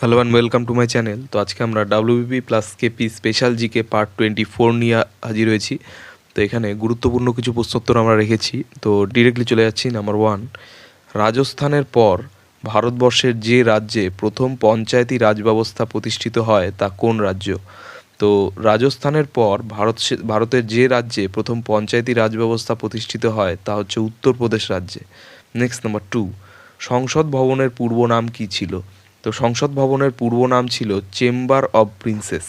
Hello and welcome to my channel তো আজকে আমরা WBP plus KP special GK part twenty four নিয়ে হাজির হয়েছি। তো এখানে গুরুত্বপূর্ণ কিছু প্রশ্নোত্তর আমরা রেখেছি। তো ডিরেক্টলি চলে যাচ্ছি নাম্বার ওয়ান রাজস্থানের পর ভারতবর্ষের যে রাজ্যে প্রথম পঞ্চায়েতি রাজ ব্যবস্থা প্রতিষ্ঠিত হয় তা কোন রাজ্য? তো রাজস্থানের পর ভারত ভারতের যে রাজ্যে প্রথম পঞ্চায়েতি রাজ ব্যবস্থা প্রতিষ্ঠিত হয় তা হচ্ছে উত্তরপ্রদেশ রাজ্যে। নেক্সট নাম্বার টু সংসদ ভবনের পূর্ব নাম কী ছিল? তো সংসদ ভবনের পূর্ব নাম ছিল chamber of princes.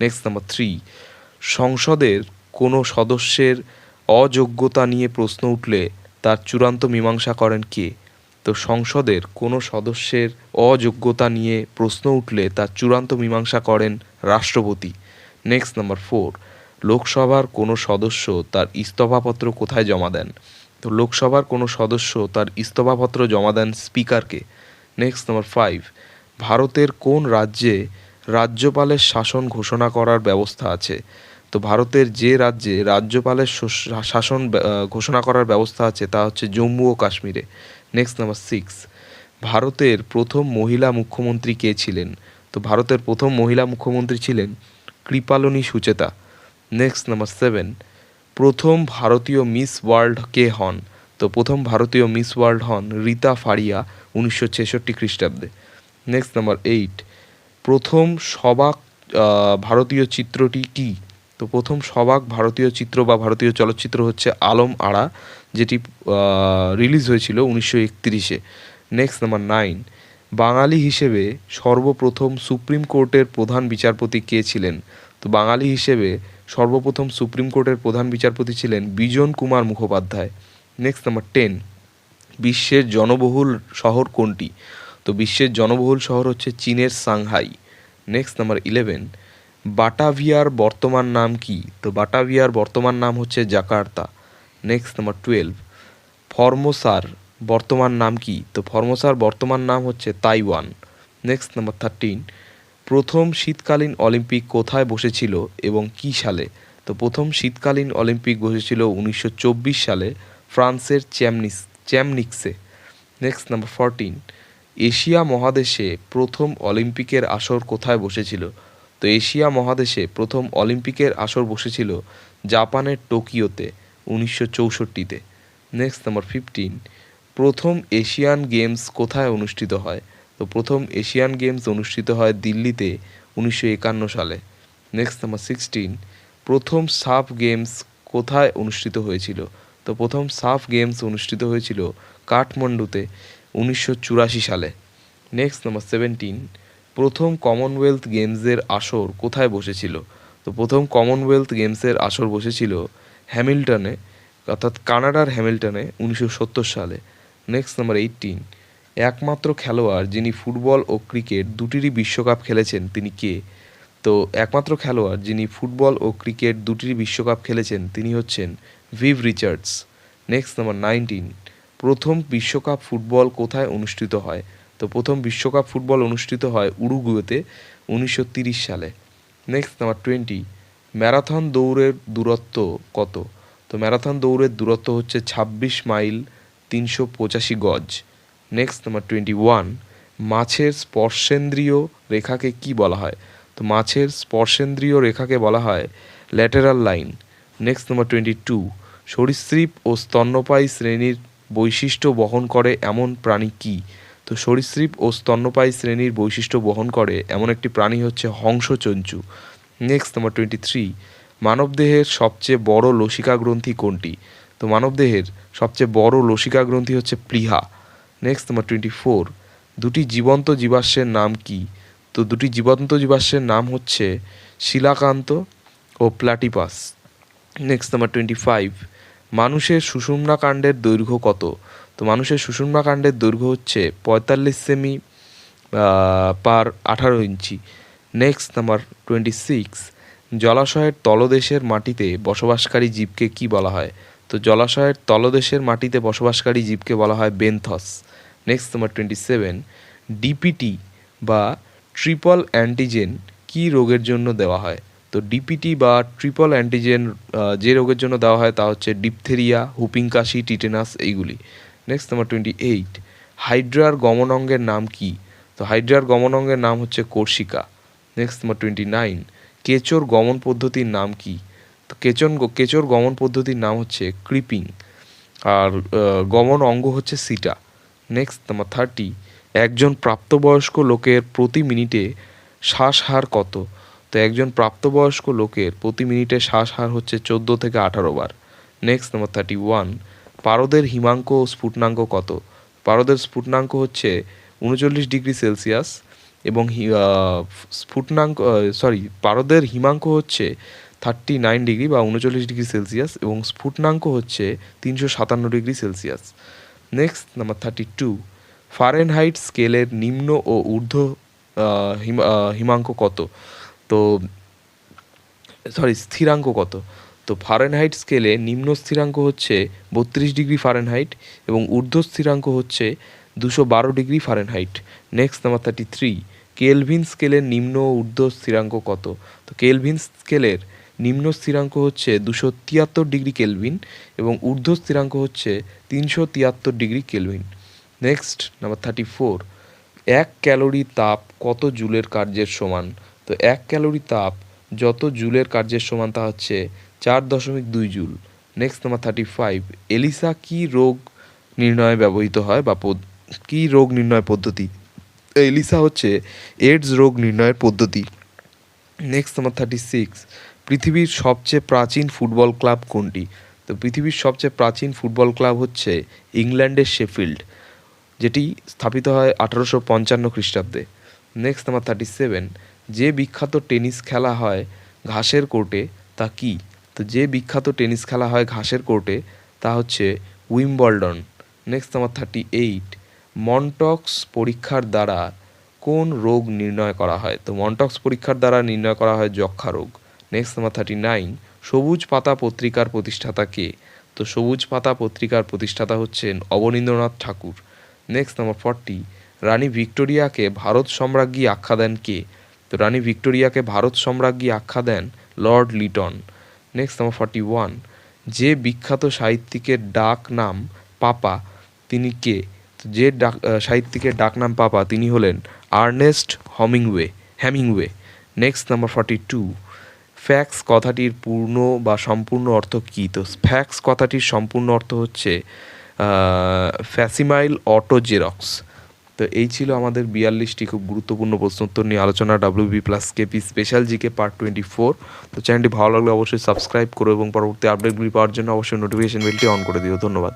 Next number three সংসদের কোনো সদস্যের অযোগ্যতা নিয়ে প্রশ্ন উঠলে তার চূড়ান্ত মীমাংসা করেন কে? তো সংসদের কোনো সদস্যের অযোগ্যতা নিয়ে প্রশ্ন উঠলে তার চূড়ান্ত মীমাংসা করেন রাষ্ট্রপতি। নেক্সট নাম্বার ফোর লোকসভার কোনো সদস্য তার ইস্তফাপত্র কোথায় জমা দেন? তো লোকসভার কোনো সদস্য তার ইস্তফাপত্র জমা দেন স্পিকারকে। নেক্সট নাম্বার ফাইভ ভারতের কোন রাজ্যে রাজ্যপালের শাসন ঘোষণা করার ব্যবস্থা আছে? তো ভারতের যে রাজ্যে রাজ্যপালের শাসন ঘোষণা করার ব্যবস্থা আছে তা হচ্ছে জম্মু ও কাশ্মীরে। নেক্সট নাম্বার সিক্স ভারতের প্রথম মহিলা মুখ্যমন্ত্রী কে ছিলেন? তো ভারতের প্রথম মহিলা মুখ্যমন্ত্রী ছিলেন Kripalani Sucheta. Next number seven প্রথম ভারতীয় মিস ওয়ার্ল্ড কে হন? তো প্রথম ভারতীয় মিস ওয়ার্ল্ড হন রীতা ফারিয়া উনিশশো ছেষট্টি খ্রিস্টাব্দে। নেক্সট নাম্বার এইট প্রথম সবাক ভারতীয় চিত্রটি কি? তো প্রথম সবাক ভারতীয় চিত্র বা ভারতীয় চলচ্চিত্র হচ্ছে আলম আড়া, যেটি রিলিজ হয়েছিল উনিশশো একত্রিশে। নেক্সট নাম্বার নাইন বাঙালি হিসেবে সর্বপ্রথম সুপ্রিম কোর্টের প্রধান বিচারপতি কে ছিলেন? তো বাঙালি হিসেবে সর্বপ্রথম সুপ্রিম কোর্টের প্রধান বিচারপতি ছিলেন Bijan Kumar Mukhopadhyay. Next number ten বিশ্বের জনবহুল শহর কোনটি? তো বিশ্বের জনবহুল শহর হচ্ছে চীনের সাংহাই। নেক্সট নাম্বার ইলেভেন বাটাভিয়ার বর্তমান নাম কি? তো বাটাভিয়ার বর্তমান নাম হচ্ছে জাকার্তা। নেক্সট নাম্বার টুয়েলভ ফর্মোসার বর্তমান নাম কি? তো ফর্মোসার বর্তমান নাম হচ্ছে তাইওয়ান। নেক্সট নাম্বার থার্টিন প্রথম শীতকালীন অলিম্পিক কোথায় বসেছিল এবং কী সালে? তো প্রথম শীতকালীন অলিম্পিক বসেছিল উনিশশো চব্বিশ সালে ফ্রান্সের চ্যামনিস, চ্যামনিক্সে। নেক্সট নাম্বার ফোরটিন এশিয়া মহাদেশে প্রথম অলিম্পিকের আসর কোথায় বসেছিল? তো এশিয়া মহাদেশে প্রথম অলিম্পিকের আসর বসেছিল জাপানের টোকিওতে, উনিশশো চৌষট্টিতে। নেক্সট নাম্বার ফিফটিন প্রথম এশিয়ান গেমস কোথায় অনুষ্ঠিত হয়? তো প্রথম এশিয়ান গেমস অনুষ্ঠিত হয় দিল্লিতে, উনিশশো একান্ন সালে। নেক্সট নাম্বার সিক্সটিন প্রথম সাফ গেমস কোথায় অনুষ্ঠিত হয়েছিল? তো প্রথম সাফ গেমস অনুষ্ঠিত হয়েছিল কাঠমান্ডুতে। উনিশশো চুরাশি সালে। নেক্সট নাম্বার সেভেন্টিন প্রথম কমনওয়েলথ গেমসের আসর কোথায় বসেছিল? তো প্রথম কমনওয়েলথ গেমসের আসর বসেছিল হ্যামিল্টনে অর্থাৎ কানাডার হ্যামিল্টনে উনিশশো সত্তর সালে। নেক্সট নাম্বার এইটিন একমাত্র খেলোয়াড় যিনি ফুটবল ও ক্রিকেট দুটিরই বিশ্বকাপ খেলেছেন তিনি কে? তো একমাত্র খেলোয়াড় যিনি ফুটবল ও ক্রিকেট দুটিরই বিশ্বকাপ খেলেছেন তিনি হচ্ছেন Viv Richards. Next number nineteen প্রথম বিশ্বকাপ ফুটবল কোথায় অনুষ্ঠিত হয়? তো প্রথম বিশ্বকাপ ফুটবল অনুষ্ঠিত হয় উরুগুয়েতে উনিশশো সালে। নেক্সট নাম্বার টোয়েন্টি ম্যারাথন দৌড়ের দূরত্ব কত? তো ম্যারাথন দৌড়ের দূরত্ব হচ্ছে ছাব্বিশ মাইল তিনশো পঁচাশি গজ। নেক্সট নাম্বার টোয়েন্টি ওয়ান মাছের স্পর্শেন্দ্রীয় রেখাকে কি বলা হয়? তো মাছের স্পর্শেন্দ্রীয় রেখাকে বলা হয় lateral line next number twenty two সরীসৃপ ও স্তন্যপায়ী শ্রেণির বৈশিষ্ট্য বহন করে এমন প্রাণী কি? তো সরীসৃপ ও স্তন্যপায়ী শ্রেণির বৈশিষ্ট্য বহন করে এমন একটি প্রাণী হচ্ছে হংসচঞ্চু। নেক্সট নাম্বার টোয়েন্টি থ্রি মানবদেহের সবচেয়ে বড় লসিকা গ্রন্থি কোনটি? তো মানবদেহের সবচেয়ে বড় লসিকা গ্রন্থি হচ্ছে প্লীহা নেক্সট নাম্বার টোয়েন্টি ফোর দুটি জীবন্ত জীবাশ্মের নাম কি? তো দুটি জীবন্ত জীবাশ্মের নাম হচ্ছে শিলাকান্ত ও platypus. Next number twenty five মানুষের সুষুম্না কাণ্ডের দৈর্ঘ্য কত? তো মানুষের সুষুম্না কাণ্ডের দৈর্ঘ্য হচ্ছে পঁয়তাল্লিশ সেমি পার আঠারো inch. Next number twenty six জলাশয়ের তলদেশের মাটিতে বসবাসকারী জীবকে কি বলা হয়? তো জলাশয়ের তলদেশের মাটিতে বসবাসকারী জীবকে বলা হয় benthos. Next number twenty seven DPT বা ট্রিপল অ্যান্টিজেন কি রোগের জন্য দেওয়া হয়? তো ডিপিটি বা ট্রিপল অ্যান্টিজেন যে রোগের জন্য দেওয়া হয় তা হচ্ছে ডিপথেরিয়া হুপিং কাশি টিটেনাস এইগুলি। নেক্সট নাম্বার টোয়েন্টি এইট হাইড্রার গমন অঙ্গের নাম কি? তো হাইড্রার গমন অঙ্গের নাম হচ্ছে কোর্সিকা নেক্সট নাম্বার টোয়েন্টি নাইন কেচোর গমন পদ্ধতির নাম কি? তো কেচন কেচোর গমন পদ্ধতির নাম হচ্ছে ক্রিপিং আর গমন অঙ্গ হচ্ছে সিটা নেক্সট নাম্বার থার্টি একজন প্রাপ্তবয়স্ক লোকের প্রতি মিনিটে শ্বাস হার কত? তো একজন প্রাপ্তবয়স্ক লোকের প্রতি মিনিটে শ্বাস হার হচ্ছে চোদ্দ থেকে আঠারো বার। নেক্সট নাম্বার থার্টি ওয়ান পারদের হিমাঙ্ক ও স্ফুটনাঙ্ক কত? পারদের স্ফুটনাঙ্ক হচ্ছে উনচল্লিশ ডিগ্রি সেলসিয়াস এবং স্ফুটনাঙ্ক সরি পারদের হিমাঙ্ক হচ্ছে থার্টি নাইন ডিগ্রি বা উনচল্লিশ ডিগ্রি সেলসিয়াস এবং স্ফুটনাঙ্ক হচ্ছে তিনশো সাতান্ন degree Celsius. Next number thirty two Fahrenheit স্কেলের নিম্ন ও ঊর্ধ্ব হিমাঙ্ক কত? তো সরি স্থিরাঙ্ক কত? তো ফারেনহাইট স্কেলে নিম্ন স্থিরাঙ্ক হচ্ছে বত্রিশ ডিগ্রি ফারেনহাইট এবং ঊর্ধ্ব স্থিরাঙ্ক হচ্ছে দুশো বারো degree Fahrenheit next number thirty three Kelvin স্কেলের নিম্ন ঊর্ধ্ব স্থিরাঙ্ক কত? তো কেলভিন স্কেলের নিম্ন স্থিরাঙ্ক হচ্ছে দুশো তিয়াত্তর ডিগ্রি কেলভিন এবং ঊর্ধ্ব স্থিরাঙ্ক হচ্ছে তিনশো তিয়াত্তর degree Kelvin next number thirty four এক ক্যালোরি তাপ কত জুলের কার্যের সমান? তো এক ক্যালোরি তাপ যত জুলের কার্যের সমান তা হচ্ছে চার দশমিক দুই joule. Next number thirty five ELISA কি রোগ নির্ণয়ে ব্যবহৃত হয় বা কি রোগ নির্ণয় পদ্ধতি? এলিসা হচ্ছে এইডস রোগ নির্ণয়ের পদ্ধতি। নেক্সট নাম্বার থার্টি সিক্স পৃথিবীর সবচেয়ে প্রাচীন ফুটবল ক্লাব কোনটি? তো পৃথিবীর সবচেয়ে প্রাচীন ফুটবল ক্লাব হচ্ছে ইংল্যান্ডের শেফিল্ড, যেটি স্থাপিত হয় আঠারোশো পঞ্চান্ন খ্রিস্টাব্দে। নেক্সট নাম্বার থার্টি সেভেন যে বিখ্যাত টেনিস খেলা হয় ঘাসের কোর্টে, তা কি? তো যে বিখ্যাত টেনিস খেলা হয় ঘাসের কোর্টে, তা হচ্ছে Wimbledon. Next number thirty eight Mantoux পরীক্ষার দ্বারা কোন রোগ নির্ণয় করা হয়? তো মন্টক্স পরীক্ষার দ্বারা নির্ণয় করা হয় যক্ষা রোগ। নেক্সট নাম্বার থার্টি নাইন সবুজ পাতা পত্রিকার প্রতিষ্ঠাতা কে? তো সবুজ পাতা পত্রিকার প্রতিষ্ঠাতা হচ্ছেন Abanindranath Tagore. Next number forty রানী ভিক্টোরিয়াকে ভারত সম্রাজ্ঞী আখ্যা দেন কে? তো রানী ভিক্টোরিয়াকে ভারত সম্রাজ্ঞী আখ্যা দেন Lord Lytton. Next number forty one যে বিখ্যাত সাহিত্যিকের ডাক নাম পাপা, তিনি কে? যে ডাক সাহিত্যিকের ডাক নাম পাপা, তিনি হলেন Ernest Hemingway Hemingway next number forty two fax কথাটির পূর্ণ বা সম্পূর্ণ অর্থ কী? তো ফ্যাক্স কথাটির সম্পূর্ণ অর্থ হচ্ছে ফ্যাসিমাইল অটো জেরক্স তো এই ছিল আমাদের বিয়াল্লিশটি খুব গুরুত্বপূর্ণ প্রশ্নোত্তর নিয়ে আলোচনা W B plus KP special GK part twenty four তো চ্যানেলটি ভালো লাগলে অবশ্যই সাবস্ক্রাইব করো এবং পরবর্তী আপডেটগুলি পাওয়ার জন্য অবশ্যই নোটিফিকেশন বেলটি অন করে দিও। ধন্যবাদ।